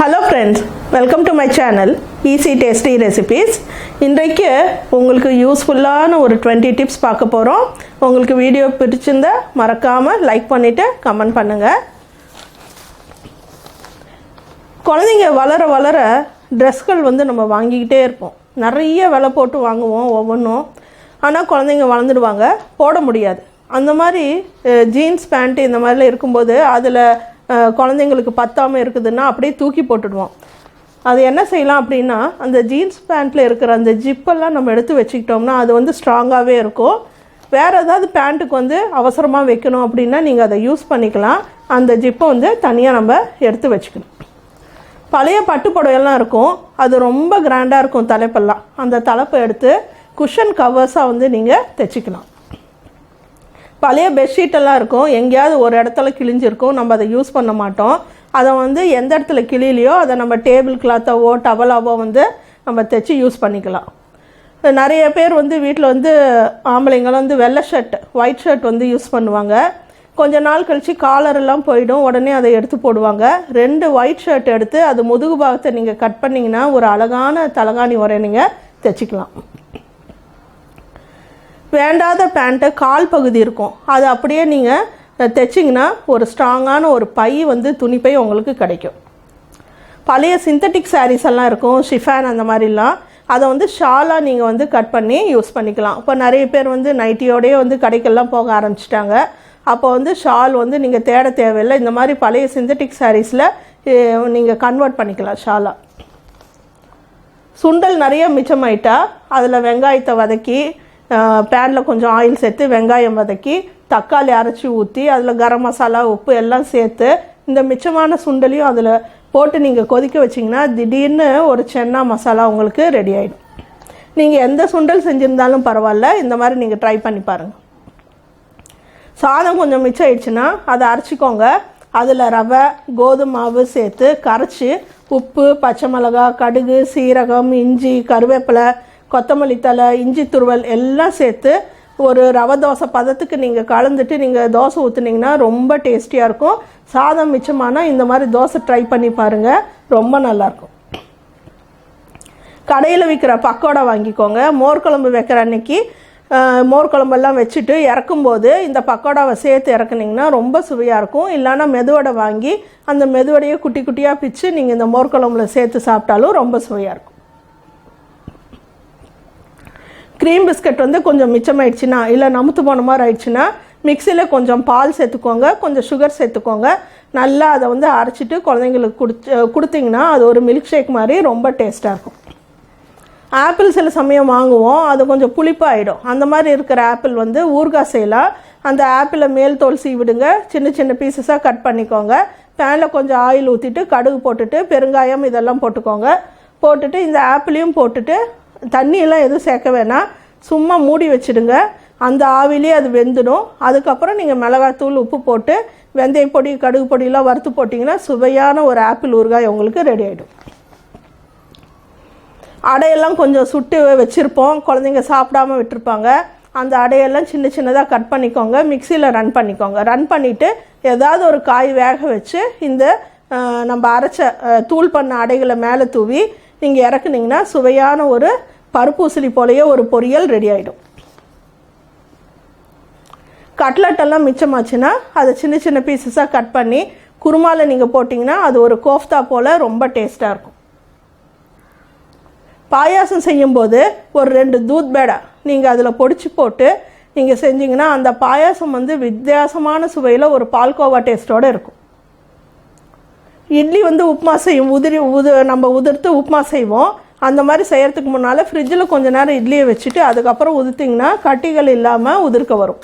Hello friends welcome to my channel easy tasty recipes இன்றைக்கு உங்களுக்கு யூஸ்ஃபுல்லான ஒரு டுவெண்ட்டி டிப்ஸ் பார்க்க போகிறோம் உங்களுக்கு வீடியோ பிடிச்சிருந்தா மறக்காமல் லைக் பண்ணிவிட்டு கமெண்ட் பண்ணுங்கள் குழந்தைங்க வளர வளர ட்ரெஸ்கள் வந்து நம்ம வாங்கிக்கிட்டே இருப்போம். நிறைய விலை போட்டு வாங்குவோம் ஒவ்வொன்றும். ஆனால் குழந்தைங்க வளர்ந்துடுவாங்க. போட முடியாது. அந்த மாதிரி ஜீன்ஸ் பேண்ட்டு இந்த மாதிரிலாம் இருக்கும்போது அதில் குழந்தைங்களுக்கு பத்தாமல் இருக்குதுன்னா அப்படியே தூக்கி போட்டுடுவோம் அது என்ன செய்யலாம் அப்படின்னா அந்த ஜீன்ஸ் பேண்ட்டில் இருக்கிற அந்த ஜிப்பெல்லாம் நம்ம எடுத்து வச்சுக்கிட்டோம்னா அது வந்து ஸ்ட்ராங்காகவே இருக்கும். வேறு ஏதாவது பேண்ட்டுக்கு வந்து அவசரமாக வைக்கணும் அப்படின்னா நீங்கள் அதை யூஸ் பண்ணிக்கலாம். அந்த ஜிப்பை வந்து தனியாக நம்ம எடுத்து வச்சுக்கணும். பழைய பட்டு புடவையெல்லாம் இருக்கும். அது ரொம்ப கிராண்டாக இருக்கும் தலைப்பெல்லாம். அந்த தலைப்பை எடுத்து குஷன் கவர்ஸாக வந்து நீங்கள் தைச்சிக்கலாம். பழைய பெட்ஷீட்டெல்லாம் இருக்கும். எங்கேயாவது ஒரு இடத்துல கிழிஞ்சிருக்கும். நம்ம அதை யூஸ் பண்ண மாட்டோம். அதை வந்து எந்த இடத்துல கிளியிலையோ அதை நம்ம டேபிள் கிளாத்தாவோ டவலாவோ வந்து நம்ம தைச்சி யூஸ் பண்ணிக்கலாம். நிறைய பேர் வந்து வீட்டில் வந்து ஆம்பளைங்களும் வந்து வெள்ளை ஷர்ட் ஒயிட் ஷர்ட் வந்து யூஸ் பண்ணுவாங்க. கொஞ்ச நாள் கழித்து காலரெல்லாம் போயிடும். உடனே அதை எடுத்து போடுவாங்க. ரெண்டு ஒயிட் ஷர்ட் எடுத்து அது முதுகு பாகத்தை நீங்கள் கட் பண்ணிங்கன்னா ஒரு அழகான தலகாணி உரை நீங்கள் தைச்சிக்கலாம். வேண்டாத பேண்ட்டு கால் பகுதி இருக்கும். அது அப்படியே நீங்கள் தைச்சிங்கன்னா ஒரு ஸ்ட்ராங்கான ஒரு பை வந்து துணிப்பை உங்களுக்கு கிடைக்கும். பழைய சிந்தட்டிக் சாரீஸ் எல்லாம் இருக்கும் ஷிஃபான் அந்த மாதிரிலாம். அதை வந்து ஷாலாக நீங்கள் வந்து கட் பண்ணி யூஸ் பண்ணிக்கலாம். இப்போ நிறைய பேர் வந்து நைட்டியோடயே வந்து கடைக்கெல்லாம் போக ஆரம்பிச்சிட்டாங்க. அப்போ வந்து ஷால் வந்து நீங்கள் தேட தேவையில்லை. இந்த மாதிரி பழைய சிந்தட்டிக் சாரீஸில் நீங்கள் கன்வெர்ட் பண்ணிக்கலாம் ஷாலாக சுண்டல் நிறைய மிச்சமாயிட்டா அதில் வெங்காயத்தை வதக்கி பேனில் கொஞ்சம் ஆயில் சேர்த்து வெங்காயம் வதக்கி தக்காளி அரைச்சி ஊற்றி அதில் கரம் மசாலா உப்பு எல்லாம் சேர்த்து இந்த மிச்சமான சுண்டலையும் அதில் போட்டு நீங்கள் கொதிக்க வச்சிங்கன்னா திடீர்னு ஒரு சென்னா மசாலா உங்களுக்கு ரெடி ஆகிடும் நீங்கள் எந்த சுண்டல் செஞ்சுருந்தாலும் பரவாயில்ல இந்த மாதிரி நீங்கள் ட்ரை பண்ணி பாருங்கள் சாதம் கொஞ்சம் மிச்சம் ஆயிடுச்சுன்னா அதை அரைச்சிக்கோங்க. அதில் ரவை கோதுமை மாவு சேர்த்து கரைச்சி உப்பு பச்சை மிளகா கடுகு சீரகம் இஞ்சி கருவேப்பிலை கொத்தமல்லி தலை இஞ்சி துருவல் எல்லாம் சேர்த்து ஒரு ரவை தோசை பதத்துக்கு நீங்கள் கலந்துட்டு நீங்கள் தோசை ஊற்றுனீங்கன்னா ரொம்ப டேஸ்டியாக இருக்கும். சாதம் மிச்சமானால் இந்த மாதிரி தோசை ட்ரை பண்ணி பாருங்கள் ரொம்ப நல்லாயிருக்கும் கடையில் விற்கிற பக்கோடா வாங்கிக்கோங்க. மோர் குழம்பு வைக்கிற அன்னைக்கு மோர் குழம்பெல்லாம் வச்சுட்டு இறக்கும்போது இந்த பக்கோடாவை சேர்த்து இறக்குனீங்கன்னா ரொம்ப சுவையாக இருக்கும். இல்லைன்னா மெதுவடை வாங்கி அந்த மெதுவடையை குட்டி குட்டியாக பிச்சு நீங்கள் இந்த மோர் குழம்புல சேர்த்து சாப்பிட்டாலும் ரொம்ப சுவையாக இருக்கும். க்ரீம் பிஸ்கட் வந்து கொஞ்சம் மிச்சமாயிடுச்சுன்னா இல்லை நமுத்து போன மாதிரி ஆயிடுச்சுன்னா மிக்சியில் கொஞ்சம் பால் சேர்த்துக்கோங்க கொஞ்சம் சுகர் சேர்த்துக்கோங்க. நல்லா அதை வந்து அரைச்சிட்டு குழந்தைங்களுக்கு குடிச்சு கொடுத்தீங்கன்னா அது ஒரு மில்க் ஷேக் மாதிரி ரொம்ப டேஸ்ட்டாக இருக்கும். ஆப்பிள் சில சமயம் வாங்குவோம் அது கொஞ்சம் புளிப்பாகிடும் அந்த மாதிரி இருக்கிற ஆப்பிள் வந்து ஊறுகாய் செய்யலாம். அந்த ஆப்பிளை மேல் தோல் சீவிடுங்க சின்ன சின்ன பீசஸாக கட் பண்ணிக்கோங்க. பேனில் கொஞ்சம் ஆயில் ஊற்றிட்டு கடுகு போட்டுட்டு பெருங்காயம் இதெல்லாம் போட்டுக்கோங்க. போட்டுட்டு இந்த ஆப்பிளையும் போட்டுட்டு தண்ணியெல்லாம் எதுவும் சேர்க்க வேணாம். சும்மா மூடி வச்சுடுங்க. அந்த ஆவிலே அது வெந்துடும். அதுக்கப்புறம் நீங்கள் மிளகாத்தூள் உப்பு போட்டு வெந்தய பொடி கடுகு பொடியெலாம் வறுத்து போட்டிங்கன்னா சுவையான ஒரு ஆப்பிள் ஊறுகாய் உங்களுக்கு ரெடி ஆகிடும் அடையெல்லாம் கொஞ்சம் சுட்டு வச்சுருப்போம். குழந்தைங்க சாப்பிடாம விட்டுருப்பாங்க. அந்த அடையெல்லாம் சின்ன சின்னதாக கட் பண்ணிக்கோங்க. மிக்சியில் ரன் பண்ணிக்கோங்க. ரன் பண்ணிவிட்டு ஏதாவது ஒரு காய் வேக வச்சு இந்த நம்ம அரைச்ச தூள் பண்ண அடைகளை மேலே தூவி நீங்கள் இறக்குனீங்கன்னா சுவையான ஒரு பருப்பூசலி போலேயே ஒரு பொரியல் ரெடி ஆகிடும் கட்லட்டெல்லாம் மிச்சமாச்சுன்னா அதை சின்ன சின்ன பீசஸாக கட் பண்ணி குருமாவில் நீங்கள் போட்டிங்கன்னா அது ஒரு கோஃப்தா போல் ரொம்ப டேஸ்ட்டாக இருக்கும். பாயாசம் செய்யும்போது ஒரு ரெண்டு தூத் பேடா நீங்கள் அதில் பொடிச்சு போட்டு நீங்கள் செஞ்சீங்கன்னா அந்த பாயாசம் வந்து வித்தியாசமான சுவையில் ஒரு பால்கோவா டேஸ்ட்டோடு இருக்கும். இட்லி வந்து உப்புமா செய்யும். உதிரி உது நம்ம உதிர்த்து உப்புமா செய்வோம். அந்த மாதிரி செய்கிறதுக்கு முன்னால் ஃப்ரிட்ஜில் கொஞ்ச நேரம் இட்லியை வச்சுட்டு அதுக்கப்புறம் உதிர்த்திங்கன்னா கட்டிகள் இல்லாமல் உதிர்க்க வரும்.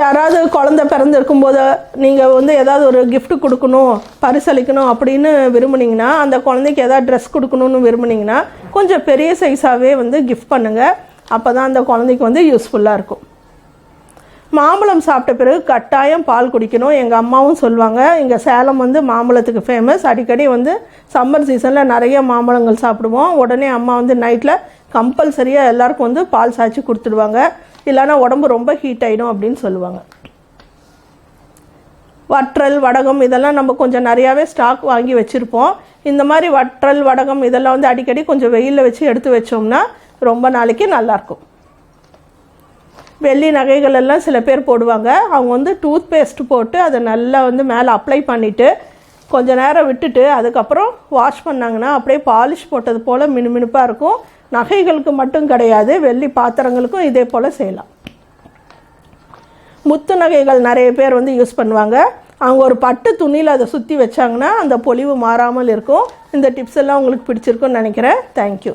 யாராவது குழந்த பிறந்திருக்கும் போது நீங்கள் வந்து ஏதாவது ஒரு கிஃப்ட் கொடுக்கணும் பரிசளிக்கணும் அப்படின்னு விரும்புனீங்கன்னா அந்த குழந்தைக்கு ஏதாவது ட்ரெஸ் கொடுக்கணும்னு விரும்புனீங்கன்னா கொஞ்சம் பெரிய சைஸாகவே வந்து கிஃப்ட் பண்ணுங்கள் அப்போ தான் அந்த குழந்தைக்கு வந்து யூஸ்ஃபுல்லாக இருக்கும். மாம்பழம் சாப்பிட்ட பிறகு கட்டாயம் பால் குடிக்கணும். எங்கள் அம்மாவும் சொல்லுவாங்க இங்கே சேலம் வந்து மாம்பழத்துக்கு ஃபேமஸ் அடிக்கடி வந்து சம்மர் சீசனில் நிறைய மாம்பழங்கள் சாப்பிடுவோம். உடனே அம்மா வந்து நைட்டில் கம்பல்சரியாக எல்லாருக்கும் வந்து பால் சாய்ச்சி கொடுத்துடுவாங்க. இல்லைன்னா உடம்பு ரொம்ப ஹீட் ஆகிடும் அப்படின்னு சொல்லுவாங்க. வற்றல் வடகம் இதெல்லாம் நம்ம கொஞ்சம் நிறையாவே ஸ்டாக் வாங்கி வச்சுருப்போம். இந்த மாதிரி வற்றல் வடகம் இதெல்லாம் வந்து அடிக்கடி கொஞ்சம் வெயிலில் வச்சு எடுத்து வச்சோம்னா ரொம்ப நாளைக்கு நல்லாயிருக்கும் வெள்ளி நகைகள் எல்லாம் சில பேர் போடுவாங்க. அவங்க வந்து டூத் பேஸ்ட் போட்டு அதை நல்லா வந்து மேலே அப்ளை பண்ணிவிட்டு கொஞ்ச நேரம் விட்டுட்டு அதுக்கப்புறம் வாஷ் பண்ணாங்கன்னா அப்படியே பாலிஷ் போட்டது போல் மினுமினுப்பாக இருக்கும். நகைகளுக்கு மட்டும் கிடையாது வெள்ளி பாத்திரங்களுக்கும் இதே போல் செய்யலாம். முத்து நகைகள் நிறைய பேர் வந்து யூஸ் பண்ணுவாங்க. அவங்க ஒரு பட்டு துணியில் அதை சுற்றி வச்சாங்கன்னா அந்த பொலிவு மாறாமல் இருக்கும். இந்த டிப்ஸ் எல்லாம் உங்களுக்கு பிடிச்சிருக்குன்னு நினைக்கிறேன். தேங்க்யூ